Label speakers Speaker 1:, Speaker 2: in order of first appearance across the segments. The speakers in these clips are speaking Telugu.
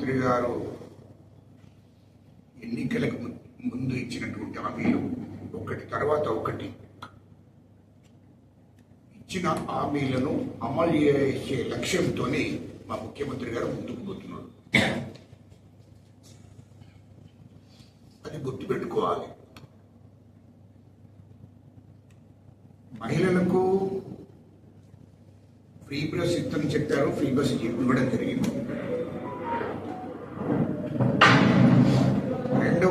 Speaker 1: ముఖ్యమంత్రి గారు ఎన్నికలకు ముందు ఇచ్చినటువంటి హామీలు ఒకటి తర్వాత ఒకటి. ఇచ్చిన హామీలను అమలు చేసే లక్ష్యంతోనే మా ముఖ్యమంత్రి గారు ముందుకు పోతున్నారు. అది గుర్తుపెట్టుకోవాలి. మహిళలకు ఫ్రీ బస్ ఇస్తామని చెప్పారు ఫ్రీ బస్ ఇవ్వడం జరిగింది.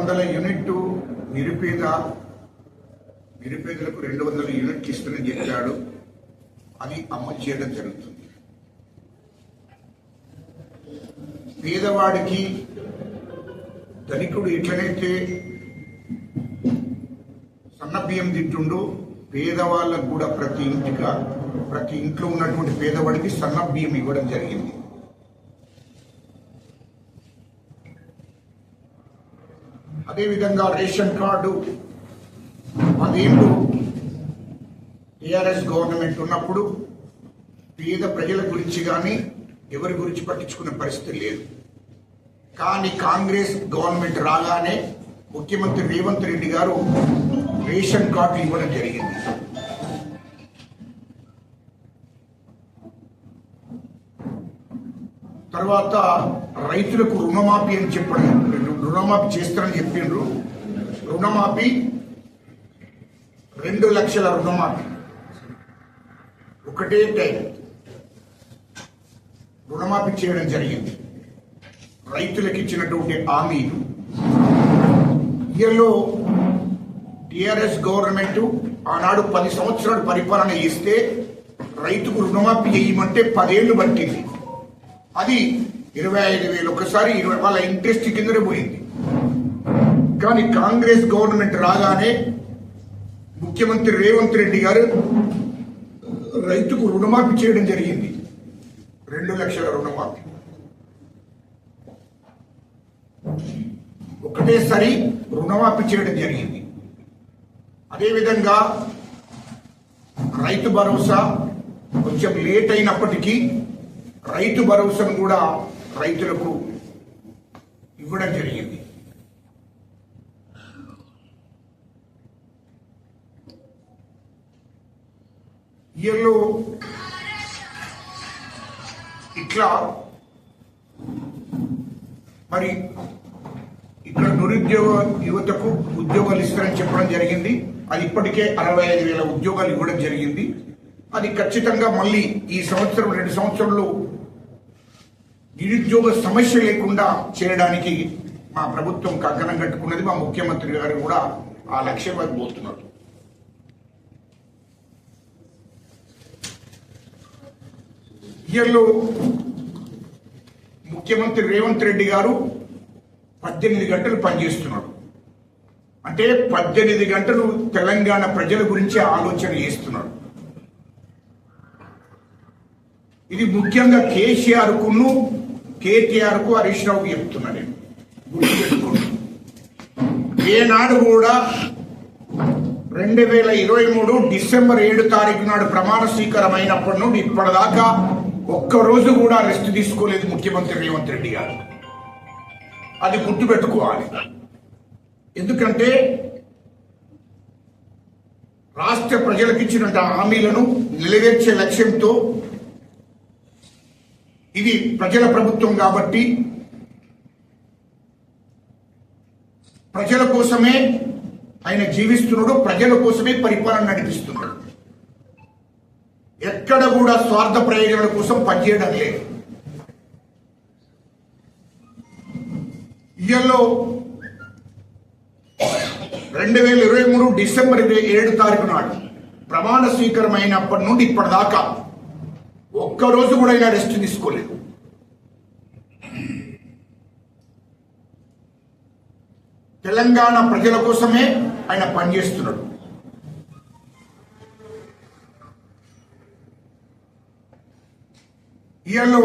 Speaker 1: వందల యూనిట్ నిరుపేద నిరుపేదలకు రెండు వందల యూనిట్లు ఇస్తుందని చెప్పాడు. అది అమలు చేయడం జరుగుతుంది. పేదవాడికి ధనికుడు ఎట్లనైతే సన్న బియ్యం తింటుండో పేదవాళ్ళకు కూడా ప్రతి ఇంటిగా ప్రతి ఇంట్లో ఉన్నటువంటి పేదవాడికి సన్న బియ్యం ఇవ్వడం జరిగింది. అదేవిధంగా రేషన్ కార్డు పదేళ్ళు టిఆర్ఎస్ గవర్నమెంట్ ఉన్నప్పుడు పేద ప్రజల గురించి కానీ ఎవరి గురించి పట్టించుకునే పరిస్థితి లేదు. కానీ కాంగ్రెస్ గవర్నమెంట్ రాగానే ముఖ్యమంత్రి రేవంత్ రెడ్డి గారు రేషన్ కార్డు ఇవ్వడం జరిగింది. తర్వాత రైతులకు రుణమాఫీ అని చెప్పడం. రుణమాఫీ చేస్తారని చెప్పిండ్రు. రుణమాఫీ రెండు లక్షల రుణమాఫీ. ఒకటే టైం. రుణమాఫీ చేయడం జరిగింది. రైతులకు ఇచ్చినటువంటి హామీలు. ఇయర్లో టిఆర్ఎస్ గవర్నమెంట్ ఆనాడు పది సంవత్సరాలు పరిపాలన ఇస్తే రైతుకు రుణమాఫీ చేయమంటే పదేళ్ళు పట్టింది. అది ఇరవై ఐదు వేలు. ఒకసారి ఇరవై వాళ్ళ ఇంట్రెస్ట్ కిందనే పోయింది. కానీ కాంగ్రెస్ గవర్నమెంట్ రాగానే ముఖ్యమంత్రి రేవంత్ రెడ్డి గారు రైతుకు రుణమాఫీ చేయడం జరిగింది. రెండు లక్షల రుణమాఫీ. ఒకటేసారి రుణమాఫీ చేయడం జరిగింది. అదేవిధంగా రైతు భరోసా కొంచెం లేట్ అయినప్పటికీ రైతు భరోసాను కూడా రైతులకు ఇవ్వడం జరిగింది. ఇయర్లో ఇట్లా మరి ఇక్కడ నిరుద్యోగ యువతకు ఉద్యోగాలు ఇస్తారని చెప్పడం జరిగింది. అది ఇప్పటికే అరవై ఐదు వేల ఉద్యోగాలు ఇవ్వడం జరిగింది. అది ఖచ్చితంగా మళ్ళీ ఈ సంవత్సరం రెండు సంవత్సరంలో నిరుద్యోగ సమస్య లేకుండా చేయడానికి మా ప్రభుత్వం కంకణం కట్టుకున్నది మా ముఖ్యమంత్రి గారు కూడా ఆ లక్ష్యం వైపు పోతున్నారు. ఇయర్లో ముఖ్యమంత్రి రేవంత్ రెడ్డి గారు పద్దెనిమిది గంటలు పనిచేస్తున్నాడు అంటే పద్దెనిమిది గంటలు తెలంగాణ ప్రజల గురించి ఆలోచన చేస్తున్నాడు ఇది ముఖ్యంగా కేసీఆర్ కును కేటీఆర్కు హరీష్ రావుకు చెప్తున్నా నేను. గుర్తుపెట్టుకోండి. ఏనాడు కూడా రెండు వేల ఇరవై మూడు డిసెంబర్ ఏడు తారీఖు నాడు ప్రమాణ స్వీకారం అయినప్పటి నుండి ఇప్పటిదాకా ఒక్క రోజు కూడా రెస్ట్ తీసుకోలేదు ముఖ్యమంత్రి రేవంత్ రెడ్డి గారు. అది గుర్తుపెట్టుకోవాలి. ఎందుకంటే రాష్ట్ర ప్రజలకు ఇచ్చిన హామీలను నెరవేర్చే లక్ష్యంతో ఇది ప్రజల ప్రభుత్వం కాబట్టి ప్రజల కోసమే ఆయన జీవిస్తున్నాడు ప్రజల కోసమే పరిపాలన నడిపిస్తున్నాడు. ఎక్కడ కూడా స్వార్థ ప్రయోజనాల కోసం పనిచేయడం లేదు. ఇయర్లో రెండు వేల ఇరవై మూడు డిసెంబర్ ఇరవై ఏడు తారీఖు నాడు ప్రమాణ స్వీకారం అయినప్పటి నుండి ఇప్పటిదాకా ఒక్క రోజు కూడా ఆయన రెస్ట్ తీసుకోలేదు. తెలంగాణ ప్రజల కోసమే ఆయన పనిచేస్తున్నాడు ఇయర్లో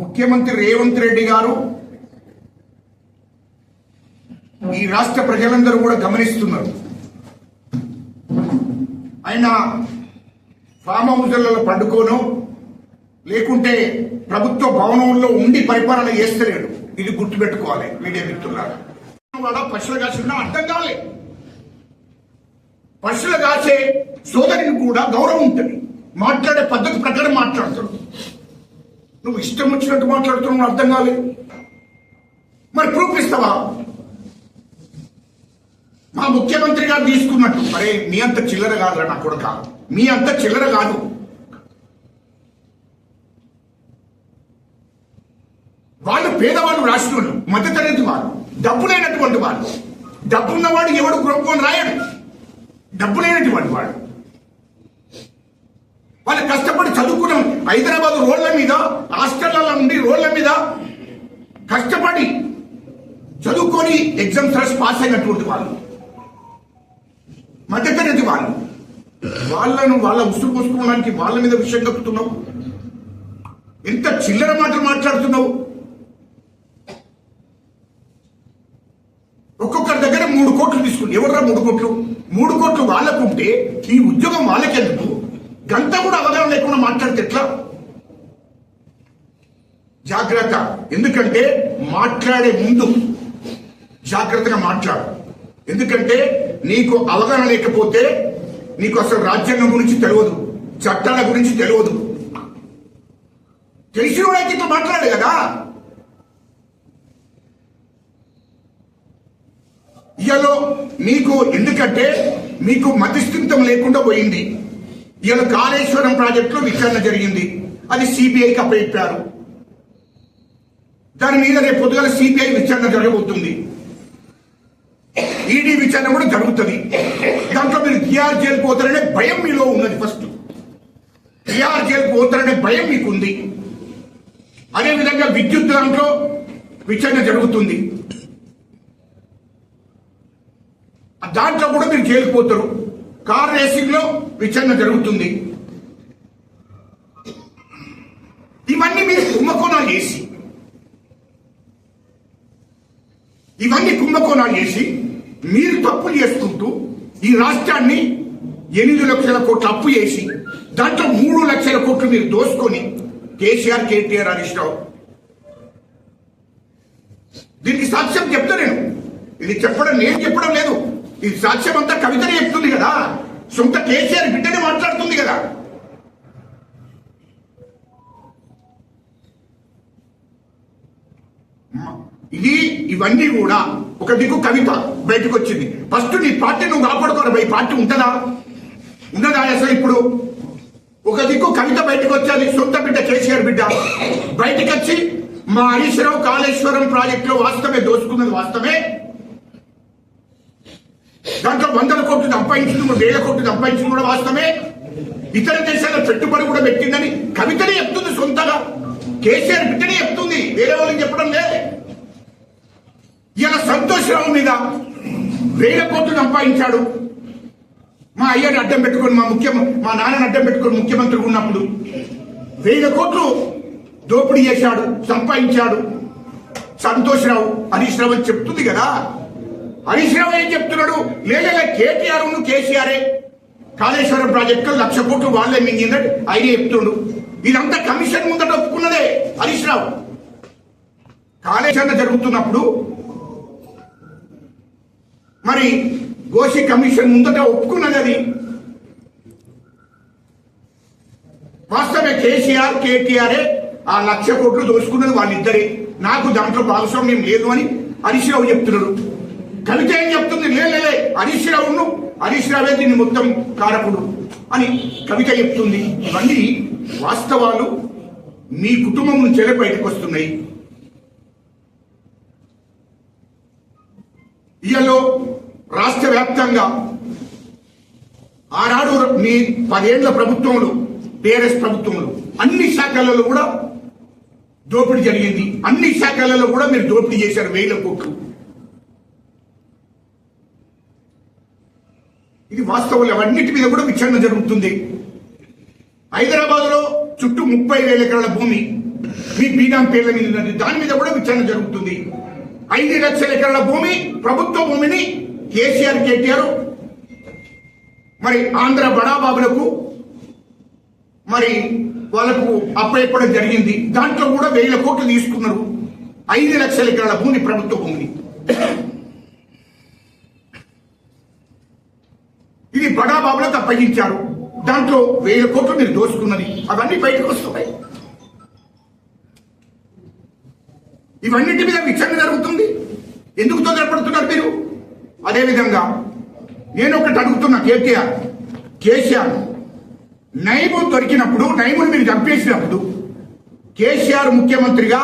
Speaker 1: ముఖ్యమంత్రి రేవంత్ రెడ్డి గారు ఈ రాష్ట్ర ప్రజలందరూ కూడా గమనిస్తున్నారు. ఆయన ఫామ్ హౌస్లలో పండుకోను. లేకుంటే ప్రభుత్వ భవనంలో ఉండి పరిపాలన చేస్తలేడు. ఇది గుర్తుపెట్టుకోవాలి. మీడియా మిత్రులారా. వాడ పశువులు కాసిన అర్థం కాలే. పశువులు కాసే సోదరిని కూడా గౌరవం ఉంటుంది. మాట్లాడే పద్ధతి ప్రకారం మాట్లాడుతున్నాడు. నువ్వు ఇష్టం వచ్చినట్టు మాట్లాడుతున్నావు అర్థం కాలేదు మరి ప్రూఫ్ ఇస్తావా? మా ముఖ్యమంత్రి గారు తీసుకున్నట్టు. అరే మీ అంత చిల్లర కాదురా నా కొడుక. మీ అంత చిల్లర కాదు. వాళ్ళు పేదవాళ్ళు రాష్ట్రంలో మధ్యతరగతి వారు డబ్బు లేనటువంటి వాళ్ళు డబ్బు ఉన్నవాడు ఎవడు గొప్పని రాయడు. డబ్బు లేనటువంటి వాడు. వాళ్ళు కష్టపడి చదువుకున్నాం హైదరాబాద్ రోడ్ల మీద హాస్టళ్ళలో ఉండి రోడ్ల మీద కష్టపడి చదువుకొని ఎగ్జామ్స్ రాసి పాస్ అయినటువంటి వాళ్ళు. మధ్యతరగతి వాళ్ళు. వాళ్ళను వాళ్ళ ఉసురు పోసుకోవడానికి వాళ్ళ మీద విషయం కప్పుతున్నావు ఎంత చిల్లర మాటలు మాట్లాడుతున్నావు? ఒక్కొక్కరి దగ్గర మూడు కోట్లు తీసుకుని ఎవర్రా మూడు కోట్లు? మూడు కోట్లు వాళ్ళకుంటే ఈ ఉద్యోగం వాళ్ళకెందుకు? గంట కూడా అవగాహన లేకుండా మాట్లాడితే ఎట్లా? జాగ్రత్త. ఎందుకంటే మాట్లాడే ముందు జాగ్రత్తగా మాట్లాడు. ఎందుకంటే నీకు అవగాహన లేకపోతే నీకు అసలు రాజ్యాంగం గురించి తెలియదు చట్టాల గురించి తెలియదు. తెలిసిన వాడికి ఇట్లా మాట్లాడు కదా? ఇయలో మీకు ఎందుకంటే మీకు మతిస్థితం లేకుండా పోయింది. ఇవాళ కాళేశ్వరం ప్రాజెక్టులో విచారణ జరిగింది. అది సిబిఐకి అప్పచెప్పారు. దాని మీద రేపు పొద్దుగల సిబిఐ విచారణ జరగబోతుంది. ఈడీ విచారణ కూడా జరుగుతుంది. దాంట్లో మీరు టిఆర్ జైలు పోతారనే భయం మీలో ఉన్నది ఫస్ట్. టిఆర్ జైలు పోతారనే భయం మీకుంది. అదేవిధంగా విద్యుత్ దాంట్లో విచారణ జరుగుతుంది. దాంట్లో కూడా మీరు జైలుకు పోతారు. కార్ రేసింగ్లో విచారణ జరుగుతుంది. ఇవన్నీ మీరు కుంభకోణాలు చేసి ఇవన్నీ కుంభకోణాలు చేసి మీరు తప్పులు చేసుకుంటూ ఈ రాష్ట్రాన్ని ఎనిమిది లక్షల కోట్లు అప్పు చేసి దాంట్లో మూడు లక్షల కోట్లు మీరు దోసుకొని కేసీఆర్ కేటీఆర్ హరీష్ రావు. దీనికి సాక్ష్యం చెప్తా నేను. ఇది చెప్పడం నేను చెప్పడం లేదు. ఇది సాక్ష్యం అంతా కవితనే చెప్తుంది కదా. సొంత కేసీఆర్ బిడ్డనే మాట్లాడుతుంది కదా. ఇది ఇవన్నీ కూడా ఒక దిక్కు కవిత బయటకు వచ్చింది ఫస్ట్ నీ పార్టీ నువ్వు కాపాడుకోరు ఈ పార్టీ ఉంటుందా? ఉన్నదా అసలు ఇప్పుడు? ఒక దిక్కు కవిత బయటకు వచ్చేది సొంత బిడ్డ కేసీఆర్ బిడ్డ. బయటకు వచ్చి మా హరీశ్వరావు కాళేశ్వరం ప్రాజెక్టులో వాస్తవమే దోచుకున్నది వాస్తవమే. దాంట్లో వందల కోట్లు సంపాదించింది వేల కోట్లు సంపాదించింది కూడా వాస్తవమే. ఇతర దేశాల పెట్టుబడి కూడా పెట్టిందని కవితనే చెప్తుంది సొంతగా. కేసీఆర్ బిడ్డనే చెప్తుంది. వేరే వాళ్ళని చెప్పడం లేదు. ఇలా సంతోష్ రావు మీద వేల కోట్లు సంపాదించాడు. మా అయ్యని అడ్డం పెట్టుకొని మా ముఖ్య మా నాన్నని అడ్డం పెట్టుకొని ముఖ్యమంత్రి ఉన్నప్పుడు వేల కోట్లు దోపిడీ చేశాడు సంపాదించాడు. సంతోష్ రావు హరీష్ రావు అని చెప్తుంది కదా. హరీష్ రావు ఏం చెప్తున్నాడు? లేదా కేటీఆర్ కేసీఆరే. కాళేశ్వరం ప్రాజెక్టు లక్ష కోట్లు వాళ్ళే మింగిందని ఆయన చెప్తుండు ఇదంతా కమిషన్ ముందట ఒప్పుకున్నదే హరీష్ రావు. కాళేశ్వరం జరుగుతున్నప్పుడు మరి గోషి కమిషన్ ముందట ఒప్పుకున్నది అది వాస్తవమే కేసీఆర్ కేటీఆర్ఏ ఆ లక్ష కోట్లు దోచుకున్నది వాళ్ళిద్దరే. నాకు దాంట్లో భాగస్వామ్యం లేదు అని హరీష్ రావు చెప్తున్నాడు కవిత ఏం చెప్తుంది? లేలే హరీష్ రావును హరీష్ రావే దీన్ని మొత్తం కారకుడు అని కవిత చెప్తుంది. ఇవన్నీ వాస్తవాలు. మీ కుటుంబం నుంచే బయటకు వస్తున్నాయి? ఇయలో రాష్ట్ర వ్యాప్తంగా ఆనాడు మీ పదేళ్ళ ప్రభుత్వంలో టీఆర్ఎస్ ప్రభుత్వంలో అన్ని శాఖలలో కూడా దోపిడీ జరిగింది. అన్ని శాఖలలో కూడా మీరు దోపిడీ చేశారు వేల కోట్లు. ఇది వాస్తవాలు. అవన్నిటి మీద కూడా విచారణ జరుగుతుంది. హైదరాబాద్లో చుట్టూ ముప్పై వేల ఎకరాల భూమి మీ బీడాం పేర్ల మీద ఉన్నది. దాని మీద కూడా విచారణ జరుగుతుంది. ఐదు లక్షల ఎకరాల భూమి ప్రభుత్వ భూమిని కేసీఆర్ కేటీఆర్ మరి ఆంధ్ర బడాబాబులకు మరి వాళ్ళకు అప్పచెప్పడం జరిగింది. దాంట్లో కూడా వేల కోట్లు తీసుకున్నారు. ఐదు లక్షల ఎకరాల భూమి ప్రభుత్వ భూమిని ఇది బడాబాబులకు అప్పగించారు. దాంట్లో వేల కోట్లు మీరు దోచుకున్నది అవన్నీ బయటకు వస్తున్నాయి ఇవన్నిటి మీద విచారణ జరుగుతుంది. ఎందుకు తొందరపడుతున్నారు మీరు? అదేవిధంగా నేను ఒకటి అడుగుతున్నా కేటీఆర్ కేసీఆర్ నైము దొరికినప్పుడు నైముని మీరు చంపేసినప్పుడు కేసీఆర్ ముఖ్యమంత్రిగా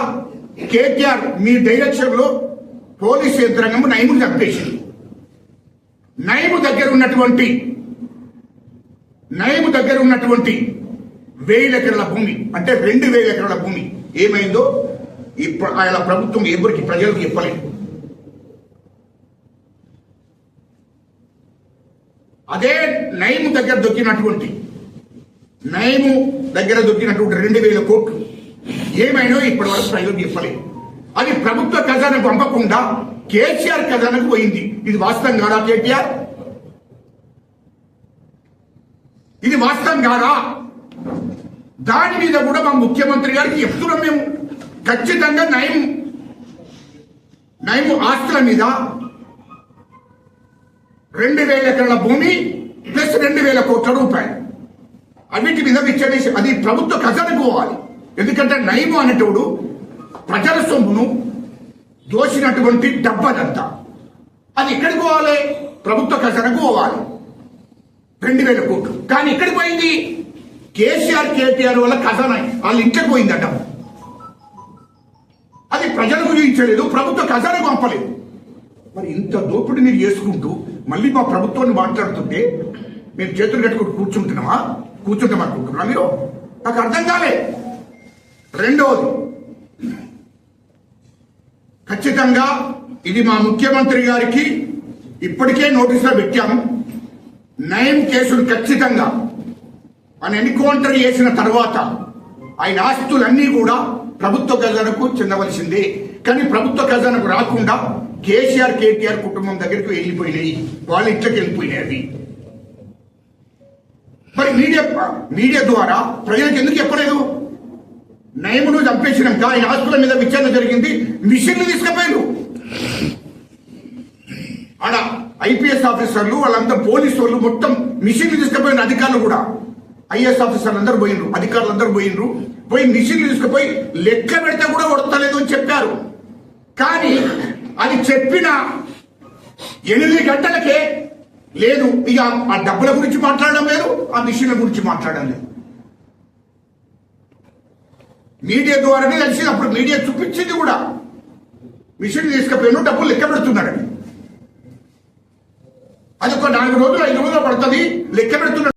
Speaker 1: కేటీఆర్ మీ డైరెక్షన్లో పోలీస్ యంత్రాంగం నైముని చంపేసింది. నైము దగ్గర ఉన్నటువంటి నైము దగ్గర ఉన్నటువంటి వేల ఎకరాల భూమి అంటే రెండు వేల ఎకరాల భూమి ఏమైందో ఇప్పుడు ఆయన ప్రభుత్వం ఎవరికి ప్రజలకు చెప్పలేదు అదే నైము దగ్గర దొక్కినటువంటి నయము దగ్గర దొక్కినటువంటి రెండు వేల కోట్లు. ఏమైనా ఇప్పటి వరకు ప్రజలకు చెప్పలేదు. అది ప్రభుత్వ ఖజానాకు పంపకుండా కేసీఆర్ ఖజానాకు పోయింది. ఇది వాస్తవం కాదా కేటీఆర్? ఇది వాస్తవం కాదా? దాని మీద కూడా మా ముఖ్యమంత్రి గారికి చెప్తున్నాం మేము. ఖచ్చితంగా నయం నయము ఆస్తుల మీద రెండు వేల ఎకరాల భూమి ప్లస్ రెండు వేల కోట్ల రూపాయలు. అన్నిటి మీద విచ్చనేసి అది ప్రభుత్వ ఖజానాకు పోవాలి. ఎందుకంటే నయము అనేటోడు ప్రజల సొమ్మును దోసినటువంటి డబ్బదంతా. అది ఎక్కడికి పోవాలి? ప్రభుత్వ ఖజానాకు పోవాలి. రెండు వేల కోట్లు. కానీ ఎక్కడికి పోయింది? కేసీఆర్ కేటీఆర్ వల్ల ఖజానా వాళ్ళ ఇంటికి పోయిందట అది ప్రజలకు చూపించలేదు ప్రభుత్వ ఖజానాకు పంపలేదు. మరి ఇంత దోపిడీ మీరు చేసుకుంటూ మళ్ళీ మా ప్రభుత్వాన్ని మాట్లాడుతుంటే మేము చేతులు కట్టుకుంటూ కూర్చుంటున్నామా? కూర్చుంటాం అనుకుంటున్నా మీరు? నాకు అర్థం కాలే. రెండవది ఖచ్చితంగా ఇది మా ముఖ్యమంత్రి గారికి ఇప్పటికే నోటీసులో పెట్టాము నయం కేసులు ఖచ్చితంగా ఆయన ఎన్కౌంటర్ చేసిన తర్వాత ఆయన ఆస్తులన్నీ కూడా ప్రభుత్వ ఖజానకు చెందవలసిందే. కానీ ప్రభుత్వ ఖజానకు రాకుండా కేసీఆర్ కేటీఆర్ కుటుంబం దగ్గరికి వెళ్ళిపోయినాయి. వాళ్ళ ఇంట్లోకి వెళ్ళిపోయినాయి అవి. మరి మీడియా మీడియా ద్వారా ప్రజలకు ఎందుకు చెప్పలేదు? నయమును చంపేసినాక ఆయన ఆస్తుల మీద విచారణ జరిగింది. మిషన్లు తీసుకుపోయారు ఆడ ఐపీఎస్ ఆఫీసర్లు వాళ్ళంతా పోలీసు వాళ్ళు మొత్తం మిషన్లు తీసుకుపోయిన అధికారులు కూడా. ఐఏఎస్ ఆఫీసర్లు అందరూ పోయినరు అధికారులు అందరూ పోయినరు పోయి మిషన్లు తీసుకుపోయి లెక్క పెడితే కూడా కొడతలేదు అని చెప్పారు. కానీ అది చెప్పిన ఎనిమిది గంటలకే లేదు. ఇక ఆ డబ్బుల గురించి మాట్లాడడం లేదు ఆ మిషన్ల గురించి మాట్లాడడం లేదు. మీడియా ద్వారానే తెలిసింది. అప్పుడు మీడియా చూపించింది కూడా. మిషన్ తీసుకుపోయాను డబ్బులు లెక్క పెడుతున్నాడని అది ఒక నాలుగు రోజులు ఐదు రోజులు పడుతుంది లెక్క పెడుతున్నాడు.